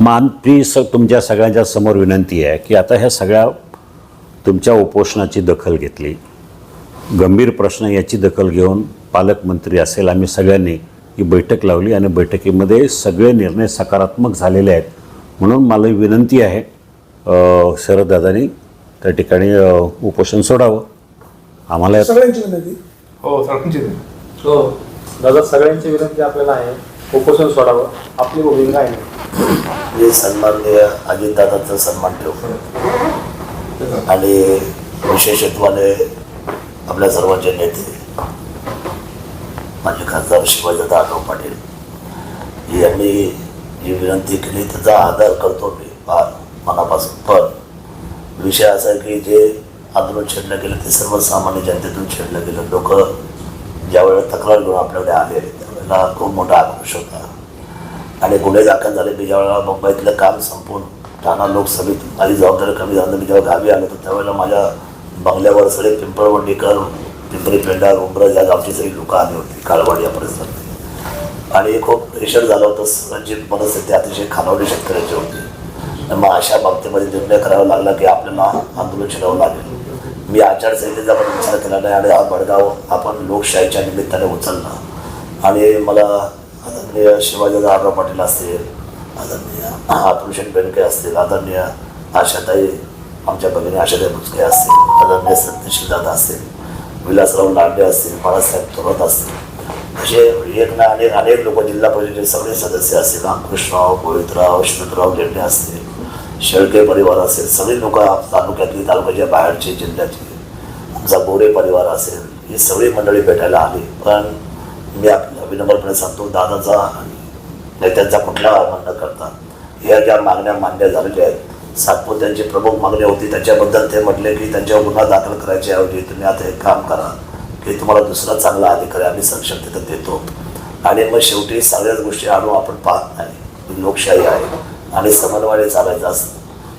मानप्री स तुमच्या सगळ्यांच्या समोर विनंती आहे की आता ह्या सगळ्या तुमच्या उपोषणाची दखल घेतली. गंभीर प्रश्न याची दखल घेऊन पालकमंत्री असेल आम्ही सगळ्यांनी ही बैठक लावली आणि बैठकीमध्ये सगळे निर्णय सकारात्मक झालेले आहेत. म्हणून मला विनंती आहे शरददादांनी त्या ठिकाणी उपोषण सोडावं. आम्हाला सगळ्यांची विनंती. हो सरपंच हो दादा सगळ्यांची विनंती आपल्याला आहे. उपोषण सोडावं. आपली भूमिका आहे. मी सन्माननीय अजितदादांचा सन्मान ठेवतो. आणि विशेषत्वाने आपल्या सर्वांचे नेते माझे खासदार शिवाजीदादा आढाव पाटील यांनी जी विनंती केली त्याचा आदर करतो मी फार मनापासून. पण विषय असा आहे की जे आंदोलन छेडलं गेलं ते सर्वसामान्य जनतेतून छेडलं गेलं. लोक ज्यावेळेला तक्रार घेऊन आपल्याकडे आले त्यांना खूप मोठा आक्रोश होता. आणि गुन्हे दाखल झाले मी ज्यावेळेला मुंबईतलं काम संपून ठाणा लोकसभेत माझी जबाबदारी कमी झाली मी जेव्हा गावी आलो तर त्यावेळेला माझ्या बंगल्यावर सगळे पिंपळवंडीकर पिंपरी पेंडा उमरज या गावची सगळी लोकं आली होती काळवड या परिसरात आणि खूप प्रेशर झालं होतं सगळ्यांची मनस्थिती अतिशय खालावली शेतकऱ्याची होती. मग अशा बाबतीमध्ये निर्णय करावा लागला की आपल्याला आंदोलन छेडावं लागेल. मी आचारसंहितेचा पण विचार केला नाही आणि हा बडगाव आपण लोकशाहीच्या निमित्ताने उचलला. आणि मला आदरणीय शिवाजीदादा आढाव पाटील असतील आदरणीय अतुलशेठ बेनके असतील आदरणीय आशाताई आमच्या भगिनी आशाताई भुजके असतील आदरणीय सत्यशील दादा असतील विलासराव लांडे असतील बाळासाहेब थोरात असतील असे एक ना अनेक अनेक लोक जिल्हा परिषदेचे सगळे सदस्य असतील रामकृष्णराव गोविंदराव श्रीधरराव लेंडे असतील शेळके परिवार असेल सगळे लोक तालुक्यातली तालुक्याच्या बाहेरचे जिल्ह्याचे आमचा गोरे परिवार असेल ही सगळी मंडळी भेटायला आली. पण मी आपल्या विनम्रपणे सांगतो दादाचा आणि नेत्यांचा कुठला आव्हान न करता. या ज्या मागण्या मान्य झालेल्या आहेत सातपुत्यांची प्रमुख मागणी होती त्याच्याबद्दल ते म्हटले की त्यांच्यावर गुन्हा दाखल करायच्या ऐवजी तुम्ही आता एक काम करा की तुम्हाला दुसरा चांगला अधिकारी आम्ही संरक्षण तिथं देतो. आणि मग शेवटी सगळ्याच गोष्टी आणू आपण पाहत नाही. ही लोकशाही आहे आणि समन्वयाने चालायचं असतं.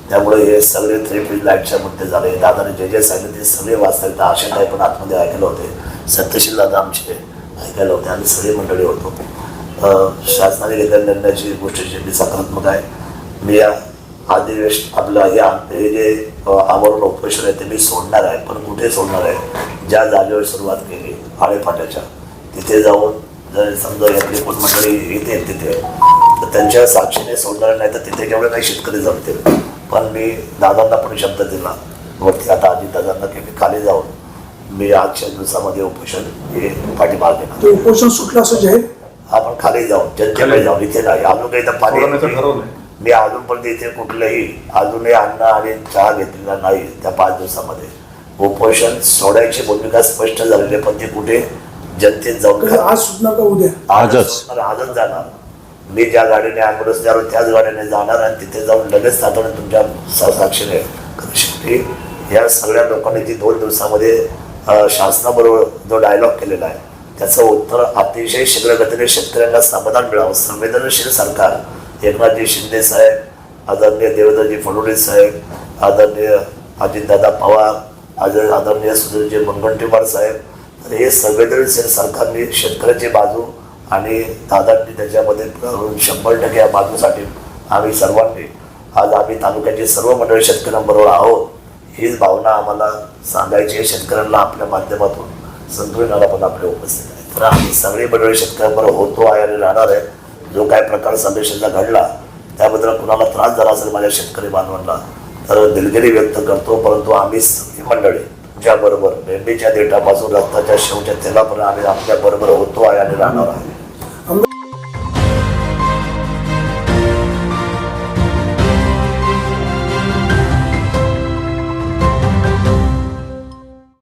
त्यामुळे हे सगळे थ्री पी लाईटच्या मुद्दे झाले. दादाने जे जे सांगितले ते सगळे वाचतात नाही पण आतमध्ये ऐकलं होते. सत्यशील दादा आमचे. ऐकायला होते. आम्ही सगळी मंडळी होतो. शासनाने घेतलेल्या निर्णयाची गोष्टीची मी सकारात्मक आहे. मी या अधिवेश आपलं हे हे जे आवरून आमरण आहे ते मी सोडणार आहे. पण कुठे सोडणार आहे? ज्या जागेवर सुरुवात केली आळेफाट्याच्या तिथे जाऊन जर समजा यातली कोण मंडळी येते तिथे तर त्यांच्या साक्षीने सोडणार नाही तर तिथे जेवढे काही शेतकरी जमतील? पण मी दादांना पण शब्द दिला. वरती आता आजी दादांना की मी खाली जाऊन मी आजच्या दिवसामध्ये उपोषण हे पाठीमाग घेणार. ते उपोषण सुटलं असं जाहीर? आपण खाली जाऊन जनतेकडे जाऊन इथे नाही. अजून काही तर पाणी मी अजूनपर्यंत इथे कुठलंही अजूनही अन्न आणि चहा घेतलेला नाही त्या पाच दिवसामध्ये. उपोषण सोडायची भूमिका स्पष्ट झालेली आहे, पण ते कुठे? जनतेत जाऊन आज सुटणार का उद्या? आजच. आजच जाणार. मी ज्या गाडीने ॲम्ब्युलन्स जाणार त्याच गाडीने जाणार आणि तिथे जाऊन लगेच तातडीने तुमच्या साक्षीने. कारण शेवटी या सगळ्या लोकांनी जी दोन दिवसामध्ये शासनाबरोबर जो डायलॉग केलेला आहे त्याचं उत्तर अतिशय शीघ्रगतीने शेतकऱ्यांना समाधान मिळावं. संवेदनशील सरकार एकनाथजी शिंदे साहेब आदरणीय देवेंद्रजी फडणवीस साहेब आदरणीय अजितदादा पवार आदर आदरणीय सुधीरजी मुनगंटीवार साहेब तर हे संवेदनशील सरकारने शेतकऱ्याची बाजू आणि दादांनी त्याच्यामध्ये करून शंभर टक्के या बाजूसाठी आम्ही सर्वांनी आज आम्ही तालुक्याचे सर्व मंडळी शेतकऱ्यांबरोबर आहोत. हीच भावना आम्हाला सांगायची आहे. शेतकऱ्यांना आपल्या माध्यमातून संतुलनाला पण आपले उपस्थित आहे. तर आम्ही सगळी मंडळी शेतकऱ्यांबरोबर होतो आहे आणि राहणार आहे. जो काय प्रकार संदेशाचा घडला त्याबद्दल कुणाला त्रास झाला असेल माझ्या शेतकरी बांधवांना तर दिलगिरी व्यक्त करतो. परंतु आम्ही ही मंडळी तुमच्याबरोबर मेंढीच्या देठापासून रक्ताच्या शेवच्या तेलापर्यंत आम्ही आपल्याबरोबर होतो आहे आणि राहणार आहे.